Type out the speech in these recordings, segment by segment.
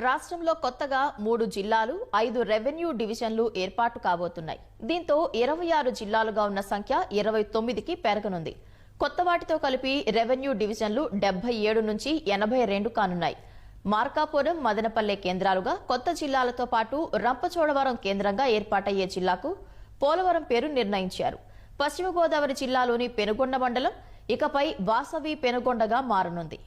రాష్ట్రంలో కొత్తగా మూడు జిల్లాలు ఐదు రెవెన్యూ డివిజన్లు ఏర్పాటు కాబోతున్నాయి. దీంతో ఇరవై ఆరు జిల్లాలుగా ఉన్న సంఖ్య ఇరవై తొమ్మిదికి పెరగనుంది. కొత్త వాటితో కలిపి రెవెన్యూ డివిజన్లు డెబ్బై ఏడు నుంచి ఎనభై రెండు కానున్నాయి. మార్కాపురం మదనపల్లె కేంద్రాలుగా కొత్త జిల్లాలతో పాటు రంపచోడవరం కేంద్రంగా ఏర్పాటయ్యే జిల్లాకు పోలవరం పేరు నిర్ణయించారు. పశ్చిమ గోదావరి జిల్లాలోని పెనుగొండ మండలం ఇకపై వాసవి పెనుగొండగా మారనుంది.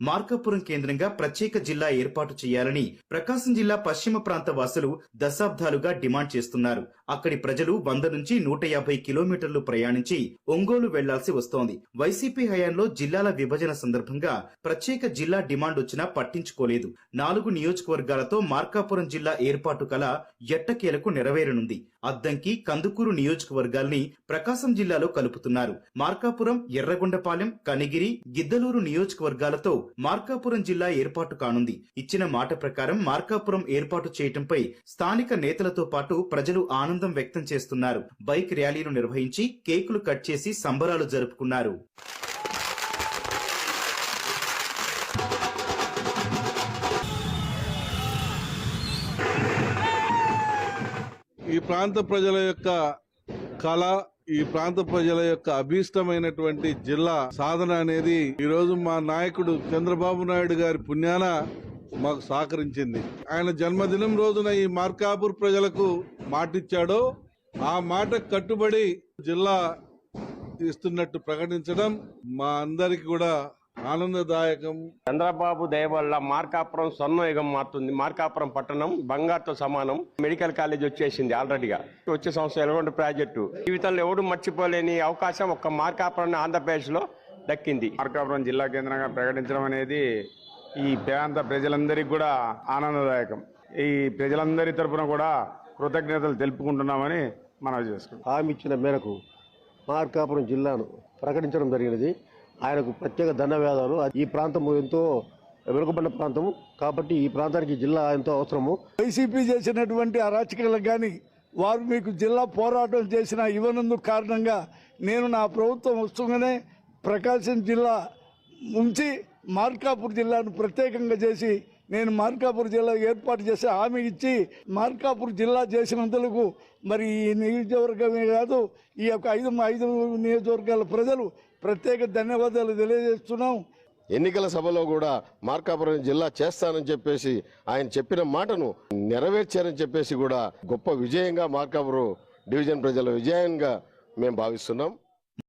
మార్కాపురం కేంద్రంగా ప్రత్యేక జిల్లా ఏర్పాటు చేయాలని ప్రకాశం జిల్లా పశ్చిమ ప్రాంత వాసులు దశాబ్దాలుగా డిమాండ్ చేస్తున్నారు. అక్కడి ప్రజలు వంద నుంచి నూట యాభై కిలోమీటర్లు ప్రయాణించి ఒంగోలు వెళ్ళాల్సి వస్తోంది. వైసీపీ హయాంలో జిల్లాల విభజన సందర్భంగా ప్రత్యేక జిల్లా డిమాండ్ వచ్చినా పట్టించుకోలేదు. నాలుగు నియోజకవర్గాలతో మార్కాపురం జిల్లా ఏర్పాటు కల ఎట్టకేలకు నెరవేరనుంది. అద్దంకి కందుకూరు నియోజకవర్గాల్ని ప్రకాశం జిల్లాలో కలుపుతున్నారు. మార్కాపురం ఎర్రగొండపాలెం కనిగిరి గిద్దలూరు నియోజకవర్గాలతో మార్కాపురం జిల్లా ఏర్పాటు కానుంది. ఇచ్చిన మాట ప్రకారం మార్కాపురం ఏర్పాటు చేయటంపై స్థానిక నేతలతో పాటు ప్రజలు ఆనంద వ్యక్తం చేస్తున్నారు. బైక్ ర్యాలీలు నిర్వహించి కేకులు కట్ చేసి సంబరాలు జరుపుకున్నారు. ఈ ప్రాంత ప్రజల యొక్క కళ ఈ ప్రాంత ప్రజల యొక్క అభీష్టమైనటువంటి జిల్లా సాధన అనేది ఈ రోజు మా నాయకుడు చంద్రబాబు నాయుడు గారి పుణ్యాన మాకు సహకరించింది. ఆయన జన్మదినం రోజున ఈ మార్కాపూర్ ప్రజలకు మాటిచ్చాడో ఆ మాట కట్టుబడి జిల్లా ఇస్తున్నట్టు ప్రకటించడం మా అందరికి కూడా ఆనందదాయకం. చంద్రబాబు దయ వల్ల మార్కాపురం స్వర్ణయుగం మారుతుంది. మార్కాపురం పట్టణం బంగారుతో సమానం. మెడికల్ కాలేజ్ వచ్చేసింది ఆల్రెడీగా వచ్చే సంవత్సరం ఎలగొండ ప్రాజెక్టు. జీవితంలో ఎవడు మర్చిపోలేని అవకాశం ఒక్క మార్కాపురం ఆంధ్రప్రదేశ్లో దక్కింది. మార్కాపురం జిల్లా కేంద్రంగా ప్రకటించడం అనేది ఈ ప్రాంత ప్రజలందరికీ కూడా ఆనందదాయకం. ఈ ప్రజలందరి తరపున కూడా కృతజ్ఞతలు తెలుపుకుంటున్నామని మనవి చేసుకుంటాం హామీ ఇచ్చిన మేరకు మార్కాపురం జిల్లాను ప్రకటించడం జరిగినది. ఆయనకు ప్రత్యేక ధన్యవాదాలు. ఈ ప్రాంతం ఎంతో వెనుకబడిన ప్రాంతం. కాబట్టి ఈ ప్రాంతానికి జిల్లా ఎంతో అవసరము. వైసీపీ చేసినటువంటి అరాచకాలకు కానీ వారు మీకు జిల్లా పోరాటం చేసిన ఇవ్వనందుకు కారణంగా నేను నా ప్రభుత్వం వస్తుందనే ప్రకాశం జిల్లా ఉంచి మార్కాపూర్ జిల్లాను ప్రత్యేకంగా చేసి నేను మార్కాపూర్ జిల్లా ఏర్పాటు చేసి హామీ ఇచ్చి మార్కాపూర్ జిల్లా చేసినందుకు మరి ఈ నియోజకవర్గమే కాదు ఈ యొక్క ఐదు ఐదు నియోజకవర్గాల ప్రజలు ప్రత్యేక ధన్యవాదాలు తెలియజేస్తున్నాం. ఎన్నికల సభలో కూడా మార్కాపురం జిల్లా చేస్తానని చెప్పేసి ఆయన చెప్పిన మాటను నెరవేర్చారని చెప్పేసి కూడా గొప్ప విజయంగా మార్కాపురం డివిజన్ ప్రజల విజయంగా మేము భావిస్తున్నాం.